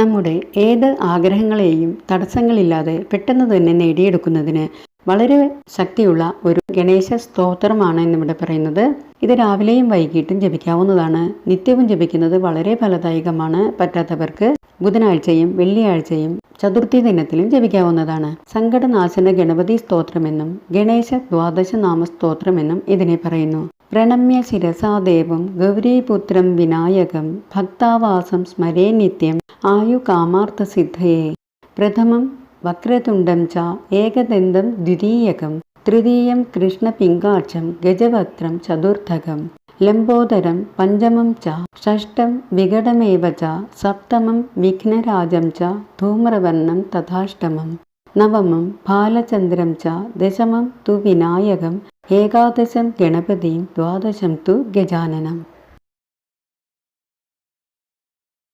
നമ്മുടെ ഏത് ആഗ്രഹങ്ങളെയും തടസ്സങ്ങളില്ലാതെ പെട്ടെന്ന് തന്നെ നേടിയെടുക്കുന്നതിന് വളരെ ശക്തിയുള്ള ഒരു ഗണേശ സ്തോത്രമാണ് എന്നിവിടെ പറയുന്നത്. ഇത് രാവിലെയും വൈകിട്ടും ജപിക്കാവുന്നതാണ്. നിത്യവും ജപിക്കുന്നത് വളരെ ഫലദായകമാണ്. പറ്റാത്തവർക്ക് ബുധനാഴ്ചയും വെള്ളിയാഴ്ചയും ചതുർത്ഥി ദിനത്തിലും ജപിക്കാവുന്നതാണ്. സങ്കടനാശന ഗണപതി സ്തോത്രമെന്നും ഗണേശ ദ്വാദശ നാമ സ്തോത്രമെന്നും ഇതിനെ പറയുന്നു. പ്രണമ്യ ശിരസാദേവം ഗൗരീപുത്രം വിനായകം ഭക്താവാസം സ്മരേ നിത്യം आयुकामार्थसिद्धये। प्रथमं वक्रतुण्डं च एकदन्तं द्वितीयकं तृतीयं कृष्णपिङ्गाक्षं गजवक्त्रं चतुर्थकं लम्बोदरं पञ्चमं च षष्ठं विघटमेव च सप्तमं विघ्नराजं च धूम्रवर्णं तथाष्टमं नवमं बालचन्द्रं च दशमं तु विनायकम् एकादशं गणपतिं द्वादशं तु गजाननम्